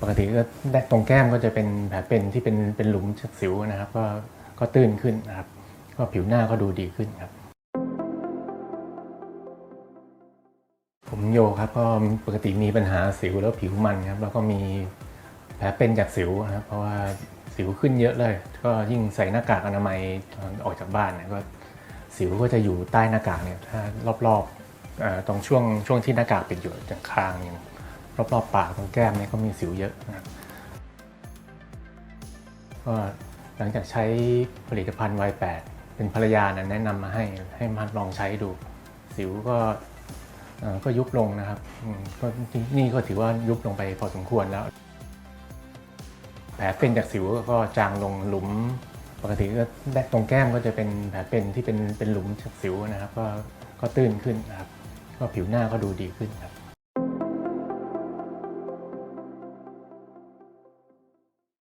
ปกติก็ตรงแก้มก็จะเป็นแผลเป็นที่เป็นเป็นหลุมสิวนะครับ ก็ก็ตื้นขึ้นนะครับ ก็ผิวหน้าก็ดูดีขึ้นครับ ผมโยครับก็ปกติมีปัญหาสิวแล้วผิวมันครับแล้วก็มีแผลเป็นจากสิวนะครับ เพราะว่าสิวขึ้นเยอะเลย ก็ยิ่งใส่หน้ากากอนามัยออกจากบ้านเนี่ยก็สิวก็จะอยู่ใต้หน้ากากเนี่ยถ้ารอบๆเอ่อตรงช่วงช่วงที่หน้ากากปิดอยู่จากคางอย่าง รอบๆปากตรงแก้มเนี่ยก็มีสิวเยอะนะครับก็หลังจากใช้ผลิตภัณฑ์ Y8 เป็นภรรยานะแนะนำมาให้ให้มาลองใช้ดู สิวก็เอ่อก็ยุบลงนะครับอืมก็นี่ก็ถือว่ายุบลงไปพอสมควรแล้ว แผลเป็นจากสิวก็จางลงหลุม ปกติก็ตรงแก้มก็จะเป็นแผลเป็นที่เป็นเป็นหลุมจากสิวนะครับ ก็ก็ตื้นขึ้นนะครับ ก็ผิวหน้าก็ดูดีขึ้นครับ